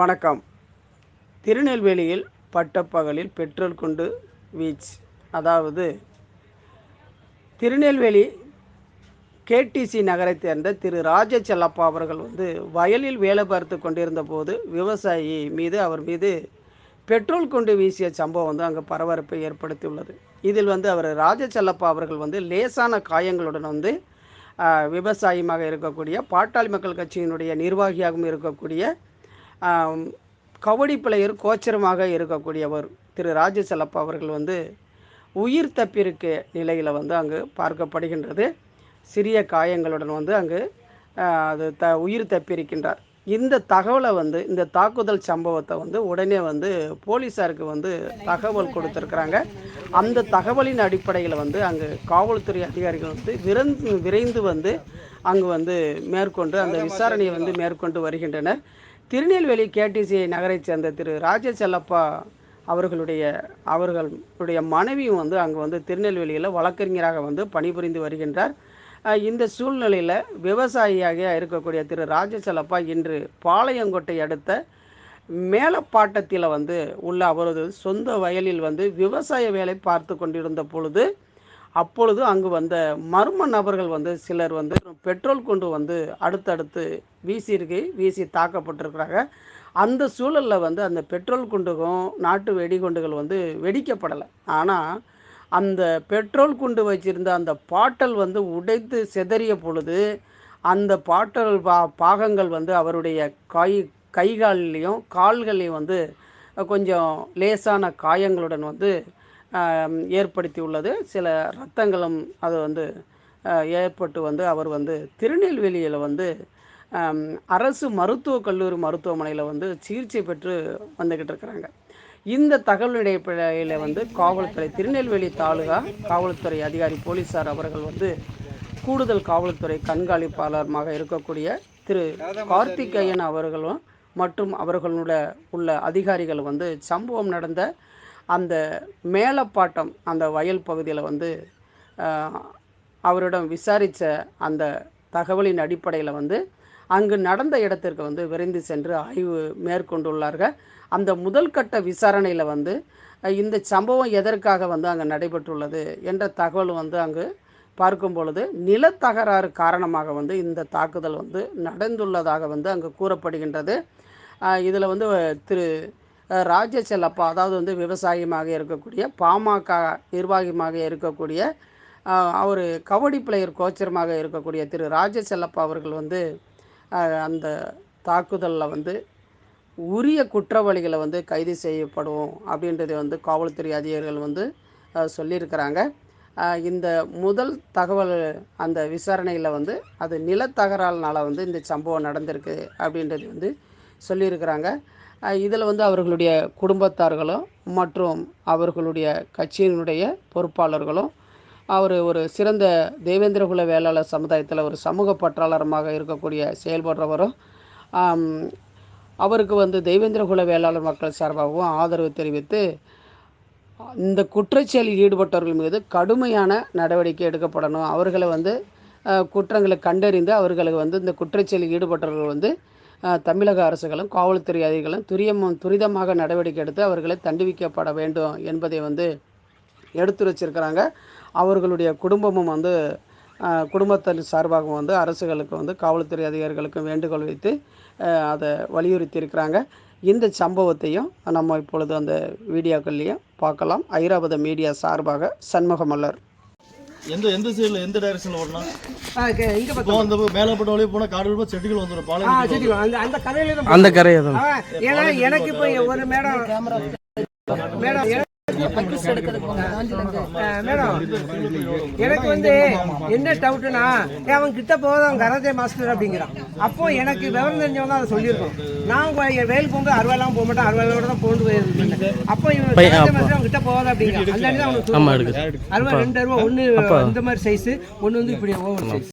வணக்கம். திருநெல்வேலியில் பட்டப்பகலில் பெட்ரோல் குண்டு வீச். அதாவது திருநெல்வேலி கேடிசி நகரைச் சேர்ந்த திரு ராஜ செல்லப்பா அவர்கள் வந்து வயலில் வேலை பார்த்து கொண்டிருந்த போது விவசாயி மீது அவர் மீது பெட்ரோல் கொண்டு வீசிய சம்பவம் வந்து அங்கே பரபரப்பை ஏற்படுத்தியுள்ளது. இதில் வந்து அவர் ராஜ செல்லப்பா அவர்கள் வந்து லேசான காயங்களுடன் வந்து விவசாயமாக இருக்கக்கூடிய பாட்டாளி மக்கள் கட்சியினுடைய நிர்வாகியாகவும் இருக்கக்கூடிய கபடி பிளேயர் கோச்சரமாக இருக்கக்கூடியவர் திரு ராஜசலப்பா அவர்கள் வந்து உயிர் தப்பியிருக்க நிலையில் வந்து அங்கு பார்க்கப்படுகின்றது. சிறிய காயங்களுடன் வந்து அங்கு அது த உயிர் தப்பியிருக்கின்றார். இந்த தகவலை வந்து இந்த தாக்குதல் சம்பவத்தை வந்து உடனே வந்து போலீஸாருக்கு வந்து தகவல் கொடுத்துருக்குறாங்க. அந்த தகவலின் அடிப்படையில் வந்து அங்கு காவல்துறை அதிகாரிகள் வந்து விரைந்து விரைந்து வந்து அங்கு வந்து மேற்கொண்டு அந்த விசாரணையை வந்து மேற்கொண்டு வருகின்றனர். திருநெல்வேலி கேடிசி நகரைச் சேர்ந்த திரு ராஜசெல்லப்பா அவர்களுடைய அவர்களுடைய மனைவியும் வந்து அங்கே வந்து திருநெல்வேலியில் வழக்கறிஞராக வந்து பணிபுரிந்து வருகின்றார். இந்த சூழ்நிலையில் விவசாயியாக இருக்கக்கூடிய திரு ராஜசெல்லப்பா இன்று பாளையங்கோட்டை அடுத்த மேலப்பாட்டத்தில் வந்து உள்ள அவரது சொந்த வயலில் வந்து விவசாய வேலை பார்த்து கொண்டிருந்த பொழுது அப்பொழுது அங்கு வந்த மர்ம நபர்கள் வந்து சிலர் வந்து பெட்ரோல் கொண்டு வந்து அடுத்தடுத்து வீசியிருக்கை வீசி தாக்கப்பட்டிருக்கிறாங்க. அந்த சூழலில் வந்து அந்த பெட்ரோல் குண்டுக்கும் நாட்டு வெடிகுண்டுகள் வந்து வெடிக்கப்படலை. ஆனால் அந்த பெட்ரோல் குண்டு வச்சிருந்த அந்த பாட்டல் வந்து உடைத்து சிதறிய பொழுது அந்த பாட்டல் பா பாகங்கள் வந்து அவருடைய கை கைகாலிலையும் கால்களையும் வந்து கொஞ்சம் லேசான காயங்களுடன் வந்து ஏற்படுத்தி உள்ளது சில ரத்தங்களும் அது வந்து ஏற்பட்டு வந்து அவர் வந்து திருநெல்வேலியில் வந்து அரசு மருத்துவக் கல்லூரி மருத்துவமனையில் வந்து சிகிச்சை பெற்று வந்துக்கிட்டு இருக்கிறாங்க. இந்த தகவல் அடிப்படையில் வந்து காவல்துறை திருநெல்வேலி தாலுகா காவல்துறை அதிகாரி போலீஸார் அவர்கள் வந்து கூடுதல் காவல்துறை கண்காணிப்பாளருமாக இருக்கக்கூடிய திரு கார்த்திகேயன் அவர்களும் மற்றும் அவர்களுடைய உள்ள அதிகாரிகள் வந்து சம்பவம் நடந்த அந்த மேலப்பாட்டம் அந்த வயல் பகுதியில் வந்து அவரிடம் விசாரித்த அந்த தகவலின் அடிப்படையில் வந்து அங்கு நடந்த இடத்திற்கு வந்து விரைந்து சென்று ஆய்வு மேற்கொண்டுள்ளார்கள். அந்த முதல் கட்ட விசாரணையில் வந்து இந்த சம்பவம் எதற்காக வந்து அங்கே நடைபெற்றுள்ளது என்ற தகவல் வந்து அங்கு பார்க்கும் பொழுது நிலத்தகராறு காரணமாக வந்து இந்த தாக்குதல் வந்து நடந்துள்ளதாக வந்து அங்கு கூறப்படுகின்றது. இதில் வந்து திரு ராஜ செல்லப்பா அதாவது வந்து விவசாயமாக இருக்கக்கூடிய பாமக நிர்வாகியமாக இருக்கக்கூடிய அவர் கபடி பிளேயர் கோச்சரமாக இருக்கக்கூடிய திரு ராஜ செல்லப்பா அவர்கள் வந்து அந்த தாக்குதலில் வந்து உரிய குற்றவாளிகளை வந்து கைது செய்யப்படும் அப்படின்றத வந்து காவல்துறை அதிகாரிகள் வந்து சொல்லியிருக்கிறாங்க. இந்த முதல் தகவல் அந்த விசாரணையில் வந்து அது நிலத்தகரால்னால வந்து இந்த சம்பவம் நடந்திருக்கு அப்படின்றது வந்து சொல்லியிருக்கிறாங்க. இதில் வந்து அவர்களுடைய குடும்பத்தார்களும் மற்றும் அவர்களுடைய கட்சியினுடைய பொறுப்பாளர்களும் அவர் ஒரு சிறந்த தேவேந்திரகுல வேளாளர் சமுதாயத்தில் ஒரு சமூக பற்றாளரமாக இருக்கக்கூடிய செயல்படுறவரும் அவருக்கு வந்து தெய்வேந்திரகுல வேளாளர் மக்கள் சார்பாகவும் ஆதரவு தெரிவித்து இந்த குற்றச்செயலில் ஈடுபட்டவர்கள் மீது கடுமையான நடவடிக்கை எடுக்கப்படணும். அவர்களை வந்து குற்றங்களை கண்டறிந்து அவர்களுக்கு வந்து இந்த குற்றச்செயலில் ஈடுபட்டவர்கள் வந்து தமிழக அரசுகளும் காவல்துறை அதிகாரிகளும் துரியம் துரிதமாக நடவடிக்கை எடுத்து அவர்களை தண்டிவிக்கப்பட வேண்டும் என்பதை வந்து எடுத்துரைச்சிருக்கிறாங்க. அவர்களுடைய குடும்பமும் வந்து குடும்பத்தின் சார்பாகவும் வந்து அரசுகளுக்கு வந்து காவல்துறை அதிகாரிகளுக்கும் வேண்டுகோள் வைத்து அதை வலியுறுத்தி இருக்கிறாங்க இந்த சம்பவத்தையும் நம்ம இப்பொழுது அந்த வீடியோக்கள்லேயும் பார்க்கலாம். ஐராவத மீடியா சார்பாக சண்முகமல்லர். எந்த எந்த சைடுல எந்த டைரக்ஷன்ல ஓடணும் ஆ, இங்க இப்போ அந்த மேலப்பட்ட வழியே போனா காடு வழியா செடிகள் வந்துடும் ஆ, பாலம் சரி அந்த அந்த கதையில தான் அந்த கரையை தான் ஏன்னா எனக்கு இப்போ ஒரு மேடம் மேடம் எனக்கு- ஆ, மேடம் எனக்கு வந்து என்ன டவுட்னா அவன் கிட்ட போதும் கராத்தே மாஸ்டர் அப்படிங்கிறான். அப்போ எனக்கு விவரம் தெரிஞ்சவங்க அதை சொல்லியிருக்கோம். நான் வேல் போங்க அறுவாலாம் போக மாட்டேன் அறுவாலோட தான் போண்டு போயிருந்தேன் அப்போ இவன் மாஸ்டர் அவன் கிட்ட போகாத அப்படிங்கிறான். அந்த அவனுக்கு அறுவா ரெண்டு அறுவா ஒன்று இந்த மாதிரி சைஸ் ஒன்று வந்து இப்படி ஓவர் சைஸ்